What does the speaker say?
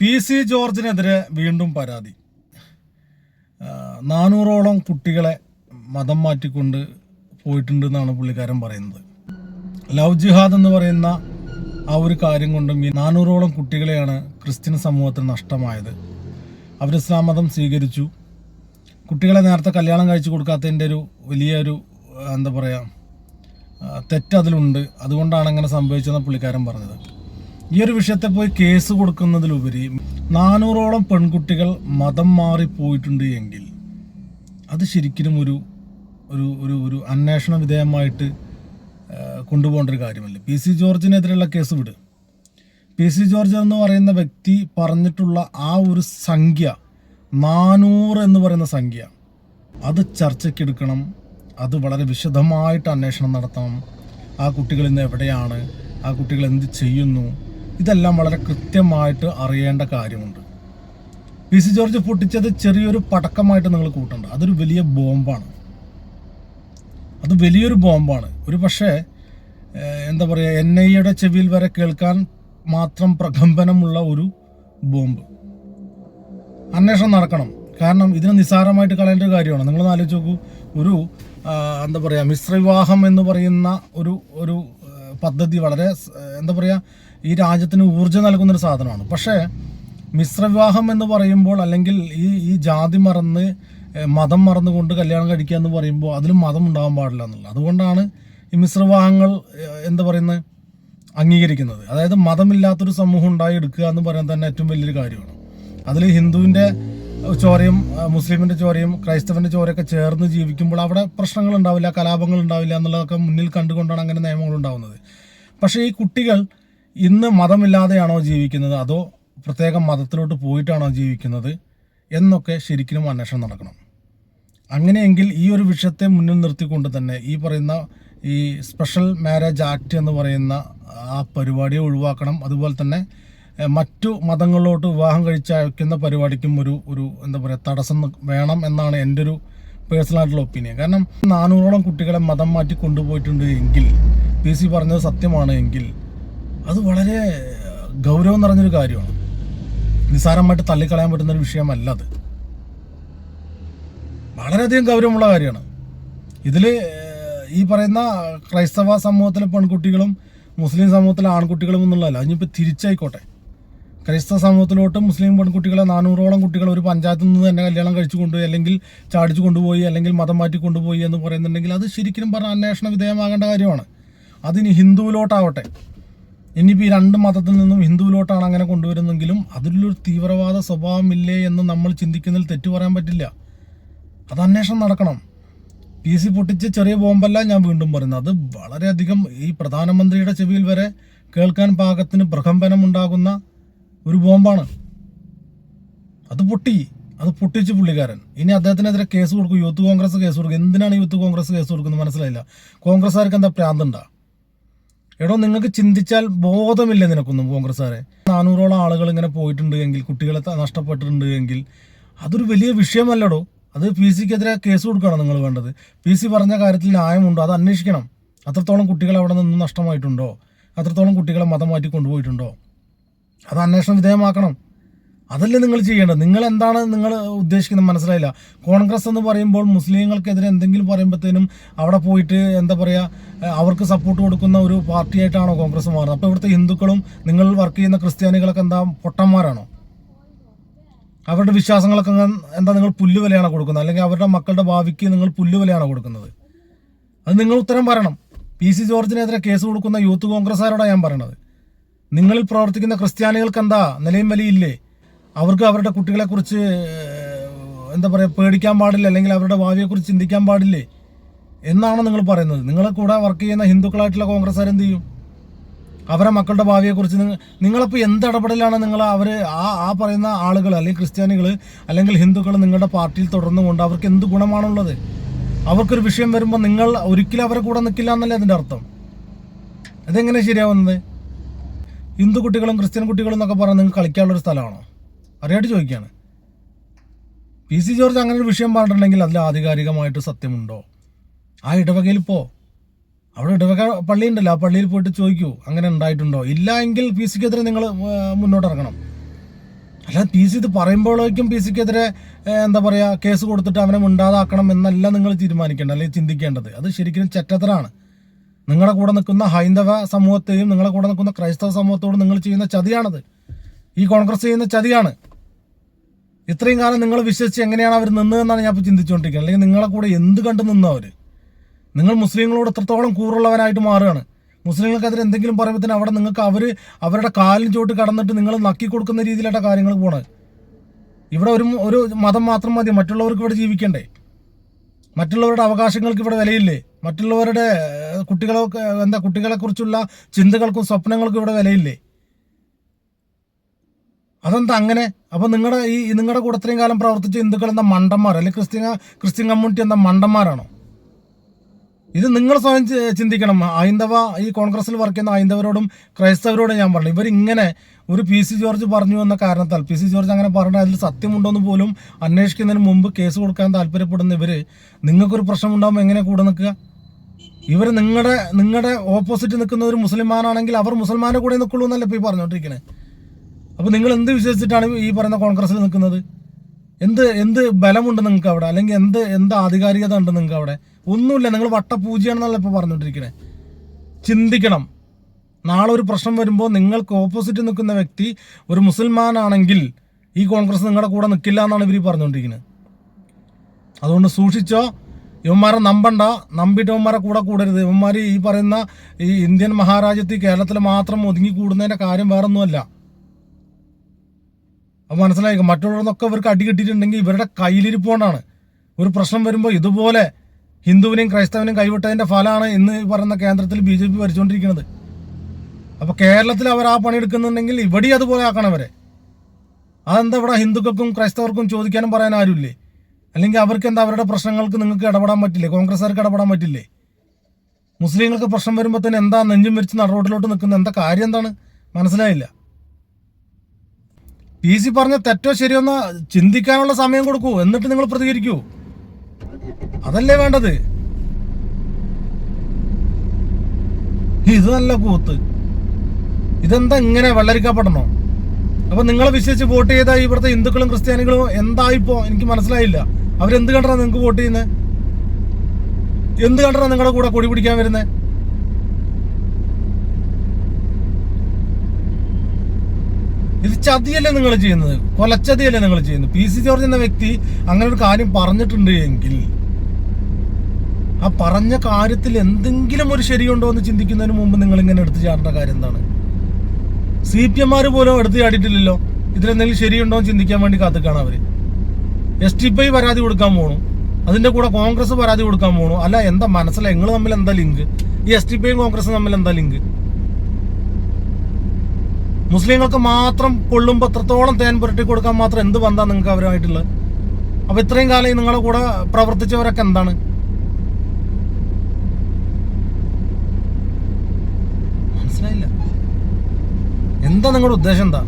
P C ജോർജിനെതിരെ വീണ്ടും പരാതി. നാനൂറോളം കുട്ടികളെ മതം മാറ്റിക്കൊണ്ട് പോയിട്ടുണ്ട് എന്നാണ് പുള്ളിക്കാരൻ പറയുന്നത്. ലവ് ജിഹാദ് എന്ന് പറയുന്ന ആ ഒരു കാര്യം കൊണ്ടും ഈ നാനൂറോളം കുട്ടികളെയാണ് ക്രിസ്ത്യൻ സമൂഹത്തിന് നഷ്ടമായത്. അവർ ഇസ്ലാം മതം സ്വീകരിച്ചു. കുട്ടികളെ നേരത്തെ കല്യാണം കഴിച്ചു കൊടുക്കാത്തതിന്റെ ഒരു വലിയൊരു എന്താ പറയുക തെറ്റ് അതിലുണ്ട്. അതുകൊണ്ടാണ് അങ്ങനെ സംഭവിച്ചതെന്ന് പുള്ളിക്കാരൻ പറഞ്ഞത്. ഈ ഒരു വിഷയത്തെ പോയി കേസ് കൊടുക്കുന്നതിലുപരി നാനൂറോളം പെൺകുട്ടികൾ മതം മാറിപ്പോയിട്ടുണ്ട് എങ്കിൽ അത് ശരിക്കും ഒരു ഒരു ഒരു ഒരു അന്വേഷണ വിധേയമായിട്ട് കൊണ്ടുപോകേണ്ട ഒരു കാര്യമല്ല? പി സി ജോർജിനെതിരെയുള്ള കേസ് വിട്. പി സി ജോർജ് എന്ന് പറയുന്ന വ്യക്തി പറഞ്ഞിട്ടുള്ള ആ ഒരു സംഖ്യ നാനൂറ് എന്ന് പറയുന്ന സംഖ്യ അത് ചർച്ചയ്ക്കെടുക്കണം അത് വളരെ വിശദമായിട്ട് അന്വേഷണം നടത്തണം. ആ കുട്ടികൾ ഇന്ന് എവിടെയാണ്? ആ കുട്ടികൾ എന്ത് ചെയ്യുന്നു? ഇതെല്ലാം വളരെ കൃത്യമായിട്ട് അറിയേണ്ട കാര്യമുണ്ട്. പി സി ജോർജ് പൊട്ടിച്ചത് ചെറിയൊരു പടക്കമായിട്ട് നിങ്ങൾ കൂട്ടണ്ട. അതൊരു വലിയ ബോംബാണ്. അത് വലിയൊരു ബോംബാണ്. ഒരു പക്ഷേ എന്താ പറയുക എൻ ഐ എയുടെ ചെവിയിൽ വരെ കേൾക്കാൻ മാത്രം പ്രകമ്പനമുള്ള ഒരു ബോംബ്. അന്വേഷണം നടക്കണം. കാരണം ഇതിന് നിസ്സാരമായിട്ട് കളയേണ്ട ഒരു കാര്യമാണ്. നിങ്ങൾ ആലോചിച്ച് നോക്കൂ. ഒരു എന്താ പറയുക മിശ്രവിവാഹം എന്ന് പറയുന്ന ഒരു ഒരു പദ്ധതി വളരെ എന്താ പറയുക ഈ രാജ്യത്തിന് ഊർജം നൽകുന്നൊരു സാധനമാണ്. പക്ഷേ മിശ്രവിവാഹം എന്ന് പറയുമ്പോൾ അല്ലെങ്കിൽ ഈ ഈ ജാതി മറന്ന് മതം മറന്നുകൊണ്ട് കല്യാണം കഴിക്കുക എന്ന് പറയുമ്പോൾ അതിലും മതം ഉണ്ടാകാൻ പാടില്ല എന്നുള്ളത്. അതുകൊണ്ടാണ് ഈ മിശ്രവിവാഹങ്ങൾ എന്താ പറയുന്നത് അംഗീകരിക്കുന്നത്. അതായത് മതമില്ലാത്തൊരു സമൂഹം ഉണ്ടായി എടുക്കുക എന്ന് പറയുന്നത് തന്നെ ഏറ്റവും വലിയൊരു കാര്യമാണ്. അതിൽ ഹിന്ദുവിന്റെ ചോരയും മുസ്ലിമിന്റെ ചോരയും ക്രൈസ്തവന്റെ ചോരയൊക്കെ ചേർന്ന് ജീവിക്കുമ്പോൾ അവിടെ പ്രശ്നങ്ങൾ ഉണ്ടാവില്ല കലാപങ്ങൾ ഉണ്ടാവില്ല എന്നുള്ളതൊക്കെ മുന്നിൽ കണ്ടുകൊണ്ടാണ് അങ്ങനെ നിയമങ്ങൾ ഉണ്ടാവുന്നത്. പക്ഷേ ഈ കുട്ടികൾ ഇന്ന് മതമില്ലാതെയാണോ ജീവിക്കുന്നത്? അതോ പ്രത്യേകം മതത്തിലോട്ട് പോയിട്ടാണോ ജീവിക്കുന്നത്? എന്നൊക്കെ ശരിക്കും അന്വേഷണം നടക്കണം. അങ്ങനെയെങ്കിൽ ഈ ഒരു വിഷയത്തെ മുന്നിൽ നിർത്തിക്കൊണ്ട് തന്നെ ഈ പറയുന്ന ഈ സ്പെഷ്യൽ മാരേജ് ആക്ട് എന്ന് പറയുന്ന ആ പരിപാടിയെ ഒഴിവാക്കണം. അതുപോലെ തന്നെ മറ്റു മതങ്ങളിലോട്ട് വിവാഹം കഴിച്ച് അയക്കുന്ന പരിപാടിക്കും ഒരു ഒരു എന്താ പറയുക തടസ്സം വേണം എന്നാണ് എന്റെ ഒരു പേഴ്സണൽ ആയിട്ടുള്ള ഒപ്പീനിയൻ കാരണം നാനൂറോളം കുട്ടികളെ മതം മാറ്റി കൊണ്ടുപോയിട്ടുണ്ട് എങ്കിൽ പി സി പറഞ്ഞത് സത്യമാണ് എങ്കിൽ അത് വളരെ ഗൗരവം നിറഞ്ഞൊരു കാര്യമാണ്. നിസ്സാരമായിട്ട് തള്ളിക്കളയാൻ പറ്റുന്ന ഒരു വിഷയമല്ല അത്. വളരെയധികം ഗൗരവമുള്ള കാര്യമാണ്. ഇതിൽ ഈ പറയുന്ന ക്രൈസ്തവ സമൂഹത്തിലെ പെൺകുട്ടികളും മുസ്ലിം സമൂഹത്തിലെ ആൺകുട്ടികളും എന്നുള്ളതല്ല അതിനിപ്പോൾ തിരിച്ചായിക്കോട്ടെ. ക്രൈസ്തവ സമൂഹത്തിലോട്ട് മുസ്ലിം പെൺകുട്ടികളെ നാനൂറോളം കുട്ടികൾ ഒരു പഞ്ചായത്തിൽ നിന്ന് തന്നെ കല്യാണം കഴിച്ചു കൊണ്ടുപോയി അല്ലെങ്കിൽ ചാടിച്ചു കൊണ്ടുപോയി അല്ലെങ്കിൽ മതം മാറ്റി കൊണ്ടുപോയി എന്ന് പറയുന്നുണ്ടെങ്കിൽ അത് ശരിക്കും പറഞ്ഞ അന്വേഷണ വിധേയമാകേണ്ട കാര്യമാണ്. അതിന് ഹിന്ദുവിലോട്ടാവട്ടെ. ഇനിയിപ്പോൾ ഈ രണ്ട് മതത്തിൽ നിന്നും ഹിന്ദുവിലോട്ടാണ് അങ്ങനെ കൊണ്ടുവരുന്നെങ്കിലും അതിലൊരു തീവ്രവാദ സ്വഭാവമില്ലേ എന്ന് നമ്മൾ ചിന്തിക്കുന്നതിൽ തെറ്റു പറയാൻ പറ്റില്ല. അത് അന്വേഷണം നടക്കണം. പി സി പൊട്ടിച്ച ചെറിയ ബോംബല്ല ഞാൻ വീണ്ടും പറയുന്നത്. അത് വളരെയധികം ഈ പ്രധാനമന്ത്രിയുടെ ചെവിയിൽ വരെ കേൾക്കാൻ പാകത്തിന് പ്രകമ്പനം ഉണ്ടാകുന്ന ഒരു ബോംബാണ്. അത് പൊട്ടി. അത് പൊട്ടിച്ച് പുള്ളിക്കാരൻ. ഇനി അദ്ദേഹത്തിനെതിരെ കേസ് കൊടുക്കും. യൂത്ത് കോൺഗ്രസ് കേസ് കൊടുക്കും. എന്തിനാണ് യൂത്ത് കോൺഗ്രസ് കേസ് കൊടുക്കുന്നത് മനസ്സിലായില്ല. കോൺഗ്രസ്സുകാർക്ക് എന്താ പ്രാന്തുണ്ടാ? എടോ നിങ്ങൾക്ക് ചിന്തിച്ചാൽ ബോധമില്ല നിനക്കൊന്നും കോൺഗ്രസ്സുകാരെ. നാനൂറോളം ആളുകൾ ഇങ്ങനെ പോയിട്ടുണ്ട് എങ്കിൽ കുട്ടികളെ നഷ്ടപ്പെട്ടിട്ടുണ്ട് എങ്കിൽ അതൊരു വലിയ വിഷയമല്ലടോ. അത് പി സിക്കെതിരെ കേസ് കൊടുക്കണം നിങ്ങൾ വേണ്ടത്. പി സി പറഞ്ഞ കാര്യത്തിൽ ന്യായമുണ്ടോ? അത് അന്വേഷിക്കണം. അത്രത്തോളം കുട്ടികൾ അവിടെ നിന്ന് നഷ്ടമായിട്ടുണ്ടോ? അത്രത്തോളം കുട്ടികളെ മതം മാറ്റി കൊണ്ടുപോയിട്ടുണ്ടോ? അത് അന്വേഷണം വിധേയമാക്കണം. അതല്ലേ നിങ്ങൾ ചെയ്യേണ്ടത്? നിങ്ങൾ എന്താണ് നിങ്ങൾ ഉദ്ദേശിക്കുന്നത്? മനസ്സിലായില്ല. കോൺഗ്രസ് എന്ന് പറയുമ്പോൾ മുസ്ലിങ്ങൾക്കെതിരെ എന്തെങ്കിലും പറയുമ്പോഴത്തേനും അവിടെ പോയിട്ട് എന്താ പറയുക അവർക്ക് സപ്പോർട്ട് കൊടുക്കുന്ന ഒരു പാർട്ടിയായിട്ടാണോ കോൺഗ്രസ് മാറുന്നത്? അപ്പോൾ ഇവിടുത്തെ ഹിന്ദുക്കളും നിങ്ങൾ വർക്ക് ചെയ്യുന്ന ക്രിസ്ത്യാനികളൊക്കെ എന്താ പൊട്ടന്മാരാണോ? അവരുടെ വിശ്വാസങ്ങളൊക്കെ എന്താ നിങ്ങൾ പുല്ലുവിലയാണോ കൊടുക്കുന്നത്? അല്ലെങ്കിൽ അവരുടെ മക്കളുടെ ഭാവിക്ക് നിങ്ങൾ പുല്ലുവിലയാണോ കൊടുക്കുന്നത്? അത് നിങ്ങൾ ഉത്തരം പറയണം. പി സി ജോർജിനെതിരെ കേസ് കൊടുക്കുന്ന യൂത്ത് കോൺഗ്രസ്സുകാരോടാണ് ഞാൻ പറയണത്. നിങ്ങളിൽ പ്രവർത്തിക്കുന്ന ക്രിസ്ത്യാനികൾക്ക് എന്താ നിലയും വലിയില്ലേ? അവർക്ക് അവരുടെ കുട്ടികളെക്കുറിച്ച് കുറിച്ച് എന്താ പറയുക പേടിക്കാൻ പാടില്ല അല്ലെങ്കിൽ അവരുടെ ഭാവിയെക്കുറിച്ച് ചിന്തിക്കാൻ പാടില്ലേ എന്നാണ് നിങ്ങൾ പറയുന്നത്. നിങ്ങളെ കൂടെ വർക്ക് ചെയ്യുന്ന ഹിന്ദുക്കളായിട്ടുള്ള കോൺഗ്രസ്സുകാർ എന്ത് ചെയ്യും? അവരെ മക്കളുടെ ഭാവിയെക്കുറിച്ച് നിങ്ങൾ നിങ്ങളിപ്പോൾ എന്ത് ഇടപെടലാണ് നിങ്ങൾ അവർ ആ ആ പറയുന്ന ആളുകൾ അല്ലെങ്കിൽ ക്രിസ്ത്യാനികൾ അല്ലെങ്കിൽ ഹിന്ദുക്കൾ നിങ്ങളുടെ പാർട്ടിയിൽ തുടർന്നുകൊണ്ട് അവർക്ക് എന്ത് ഗുണമാണുള്ളത്? അവർക്കൊരു വിഷയം വരുമ്പോൾ നിങ്ങൾ ഒരിക്കലും അവരെ കൂടെ നിൽക്കില്ല എന്നല്ലേ അതിന്റെ അർത്ഥം? അതെങ്ങനെ ശരിയാവുന്നത്? ഹിന്ദു കുട്ടികളും ക്രിസ്ത്യൻ കുട്ടികളും എന്നൊക്കെ പറഞ്ഞാൽ നിങ്ങൾക്ക് കളിക്കാനുള്ളൊരു സ്ഥലമാണോ? അറിയായിട്ട് ചോദിക്കുകയാണ്. പി സി ജോർജ് അങ്ങനെ ഒരു വിഷയം പറഞ്ഞിട്ടുണ്ടെങ്കിൽ അതിൽ ആധികാരികമായിട്ട് സത്യമുണ്ടോ? ആ ഇടവകയിൽ പോ. അവിടെ ഇടവക പള്ളി ഉണ്ടല്ലോ ആ പള്ളിയിൽ പോയിട്ട് ചോദിക്കൂ അങ്ങനെ ഉണ്ടായിട്ടുണ്ടോ? ഇല്ല എങ്കിൽ പി സിക്കെതിരെ നിങ്ങൾ മുന്നോട്ട് ഇറങ്ങണം. അല്ല പി സി ഇത് പറയുമ്പോഴേക്കും പി സിക്കെതിരെ എന്താ പറയുക കേസ് കൊടുത്തിട്ട് അവനെ മിണ്ടാതാക്കണം എന്നല്ല നിങ്ങൾ തീരുമാനിക്കേണ്ടത് അല്ലെങ്കിൽ ചിന്തിക്കേണ്ടത്. അത് ശരിക്കും ചെറ്റത്തരാണ്. നിങ്ങളുടെ കൂടെ നിൽക്കുന്ന ഹൈന്ദവ സമൂഹത്തെയും നിങ്ങളുടെ കൂടെ നിൽക്കുന്ന ക്രൈസ്തവ സമൂഹത്തോടും നിങ്ങൾ ചെയ്യുന്ന ചതിയാണത്. ഈ കോൺഗ്രസ് ചെയ്യുന്ന ചതിയാണ്. ഇത്രയും കാലം നിങ്ങൾ വിശ്വസിച്ച് എങ്ങനെയാണ് അവർ നിന്നതെന്നാണ് ഞാൻ ഇപ്പോൾ ചിന്തിച്ചുകൊണ്ടിരിക്കുന്നത് അല്ലെങ്കിൽ നിങ്ങളെ കൂടെ എന്ത് കണ്ട് നിന്നു അവർ നിങ്ങൾ മുസ്ലിങ്ങളോട് എത്രത്തോളം കൂറുള്ളവരായിട്ട് മാറുകയാണ്. മുസ്ലിങ്ങൾക്കെതിരെ എന്തെങ്കിലും പറയുമ്പോൾ തന്നെ അവിടെ നിങ്ങൾക്ക് അവർ അവരുടെ കാലിന് ചോട്ട് കടന്നിട്ട് നിങ്ങൾ നക്കി കൊടുക്കുന്ന രീതിയിലായിട്ട് കാര്യങ്ങൾ പോണത്. ഇവിടെ ഒരു ഒരു മതം മാത്രം മതി. മറ്റുള്ളവർക്ക് ഇവിടെ ജീവിക്കണ്ടേ? മറ്റുള്ളവരുടെ അവകാശങ്ങൾക്ക് ഇവിടെ വിലയില്ലേ? മറ്റുള്ളവരുടെ കുട്ടികളെ എന്താ കുട്ടികളെക്കുറിച്ചുള്ള ചിന്തകൾക്കും സ്വപ്നങ്ങൾക്കും ഇവിടെ വിലയില്ലേ? അതെന്താ അങ്ങനെ? അപ്പൊ നിങ്ങളുടെ ഈ നിങ്ങളുടെ കൂടെ ഇത്രയും കാലം പ്രവർത്തിച്ച ഹിന്ദുക്കൾ എന്താ മണ്ടന്മാർ? അല്ലെങ്കിൽ ക്രിസ്ത്യൻ ക്രിസ്ത്യൻ കമ്മ്യൂണിറ്റി എന്താ മണ്ടന്മാരാണോ? ഇത് നിങ്ങൾ സ്വയം ചിന്തിക്കണം. ഹൈന്ദവ ഈ കോൺഗ്രസിൽ വർക്ക് ചെയ്യുന്ന ഹൈന്ദവരോടും ക്രൈസ്തവരോടും ഞാൻ പറഞ്ഞു. ഇവരിങ്ങനെ ഒരു പി സി ജോർജ് പറഞ്ഞു എന്ന കാരണത്താൽ പി സി ജോർജ് അങ്ങനെ പറഞ്ഞ അതിൽ സത്യമുണ്ടോന്ന് പോലും അന്വേഷിക്കുന്നതിന് മുമ്പ് കേസ് കൊടുക്കാൻ താല്പര്യപ്പെടുന്ന ഇവർ നിങ്ങൾക്കൊരു പ്രശ്നം ഉണ്ടാകുമ്പോൾ എങ്ങനെ കൂടെ നിൽക്കുക? ഇവർ നിങ്ങളുടെ നിങ്ങളുടെ ഓപ്പോസിറ്റ് നിൽക്കുന്ന ഒരു മുസ്ലിമാനാണെങ്കിൽ അവർ മുസൽമാനെ കൂടെ നിൽക്കുള്ളൂ എന്നല്ലേ ഇപ്പോൾ ഈ പറഞ്ഞുകൊണ്ടിരിക്കണേ അപ്പോൾ നിങ്ങൾ എന്ത് വിശ്വസിച്ചിട്ടാണ് ഈ പറയുന്ന കോൺഗ്രസിൽ നിൽക്കുന്നത്? എന്ത് എന്ത് ബലമുണ്ട് നിങ്ങൾക്ക് അവിടെ? അല്ലെങ്കിൽ എന്ത് എന്ത് ആധികാരികത ഉണ്ട് നിങ്ങൾക്ക് അവിടെ? ഒന്നുമില്ല നിങ്ങൾ വട്ടപൂജയാണെന്നല്ല ഇപ്പോൾ പറഞ്ഞുകൊണ്ടിരിക്കണേ ചിന്തിക്കണം. നാളെ ഒരു പ്രശ്നം വരുമ്പോൾ നിങ്ങൾക്ക് ഓപ്പോസിറ്റ് നിൽക്കുന്ന വ്യക്തി ഒരു മുസൽമാനാണെങ്കിൽ ഈ കോൺഗ്രസ് നിങ്ങളുടെ കൂടെ നിൽക്കില്ല എന്നാണ് ഇവർ പറഞ്ഞുകൊണ്ടിരിക്കുന്നത് അതുകൊണ്ട് സൂക്ഷിച്ചോ. ഇവന്മാരെ നമ്പണ്ട. നമ്പിട്ട് ഇവന്മാരെ കൂടെ കൂടരുത്. ഇവന്മാർ ഈ പറയുന്ന ഈ ഇന്ത്യൻ മഹാരാജ്യത്തിൽ കേരളത്തിൽ മാത്രം ഒതുങ്ങി കൂടുന്നതിന്റെ കാര്യം വേറൊന്നുമല്ല. അപ്പൊ മനസ്സിലായി മറ്റുള്ളവർന്നൊക്കെ ഇവർക്ക് അടി കിട്ടിയിട്ടുണ്ടെങ്കിൽ ഇവരുടെ കയ്യിലിരിപ്പോണ്ടാണ് ഒരു പ്രശ്നം വരുമ്പോൾ ഇതുപോലെ ഹിന്ദുവിനെയും ക്രൈസ്തവനെയും കൈവിട്ടതിന്റെ ഫലമാണ് ഇന്ന് പറയുന്ന കേന്ദ്രത്തിൽ ബി ജെ പി ഭരിച്ചുകൊണ്ടിരിക്കുന്നത് അപ്പൊ കേരളത്തിൽ അവർ ആ പണിയെടുക്കുന്നുണ്ടെങ്കിൽ ഇവിടെ അതുപോലെ ആക്കണം അവരെ. അതെന്താ ഇവിടെ ഹിന്ദുക്കൾക്കും ക്രൈസ്തവർക്കും ചോദിക്കാനും പറയാൻ ആരുമില്ലേ? അല്ലെങ്കിൽ അവർക്ക് എന്താ അവരുടെ പ്രശ്നങ്ങൾക്ക് നിങ്ങൾക്ക് ഇടപെടാൻ പറ്റില്ലേ? കോൺഗ്രസ്സുകാർക്ക് ഇടപെടാൻ പറ്റില്ലേ? മുസ്ലിങ്ങൾക്ക് പ്രശ്നം വരുമ്പോൾ തന്നെ എന്താ നെഞ്ചും വിരിച്ച് നടുറോട്ടിലോട്ട് നിൽക്കുന്നത് എന്താ കാര്യം എന്താണ്? മനസ്സിലായില്ല. പി സി പറഞ്ഞ തെറ്റോ ശരിയോ എന്ന് ചിന്തിക്കാനുള്ള സമയം കൊടുക്കൂ. എന്നിട്ട് നിങ്ങൾ പ്രതികരിക്കൂ. അതല്ലേ വേണ്ടത്? ഇത് നല്ല കൂത്ത്. ഇതെന്താ ഇങ്ങനെ വെള്ളരിക്കപ്പെടണോ? അപ്പൊ നിങ്ങളെ വിശ്വസിച്ച് വോട്ട് ചെയ്ത ഇവിടുത്തെ ഹിന്ദുക്കളും ക്രിസ്ത്യാനികളും എന്തായിപ്പോ? എനിക്ക് മനസ്സിലായില്ല. അവരെന്ത് കണ്ടാ നിങ്ങൾക്ക് വോട്ട് ചെയ്യുന്നത് എന്ത് കണ്ടാ നിങ്ങളുടെ കൂടെ കൊടി പിടിക്കാൻ വരുന്നത് ചതിയല്ലേ നിങ്ങൾ ചെയ്യുന്നത്? കൊലച്ചതിയല്ലേ നിങ്ങൾ ചെയ്യുന്നത്? പി സി ജോർജ് എന്ന വ്യക്തി അങ്ങനെ ഒരു കാര്യം പറഞ്ഞിട്ടുണ്ട് എങ്കിൽ ആ പറഞ്ഞ കാര്യത്തിൽ എന്തെങ്കിലും ഒരു ശരിയുണ്ടോ എന്ന് ചിന്തിക്കുന്നതിന് മുമ്പ് നിങ്ങൾ ഇങ്ങനെ എടുത്തു ചാടേണ്ട കാര്യം എന്താണ്? സി പി എംമാർ പോലും എടുത്തു ചാടിയിട്ടില്ലല്ലോ. ഇതിലെന്തെങ്കിലും ശരിയുണ്ടോ എന്ന് ചിന്തിക്കാൻ വേണ്ടി കാത്തിക്കാണ് അവർ. എസ് ടി പി പരാതി കൊടുക്കാൻ പോണു. അതിന്റെ കൂടെ കോൺഗ്രസ് പരാതി കൊടുക്കാൻ പോണു. അല്ല എന്താ മനസ്സിലായി? നിങ്ങൾ തമ്മിൽ എന്താ ലിങ്ക്? ഈ എസ് ടി പിയും കോൺഗ്രസും തമ്മിൽ എന്താ ലിങ്ക്? മുസ്ലിങ്ങൾക്ക് മാത്രം പൊള്ളും പത്രത്തോളം തേൻ പുരട്ടി കൊടുക്കാൻ മാത്രം എന്ത് ബന്ധം നിങ്ങൾക്ക് അവരുമായിട്ടുള്ളത്? അപ്പൊ ഇത്രയും കാലം നിങ്ങളുടെ കൂടെ പ്രവർത്തിച്ചവരൊക്കെ എന്താണ്? മനസ്സിലായില്ല. എന്താ നിങ്ങളുടെ ഉദ്ദേശം എന്താ?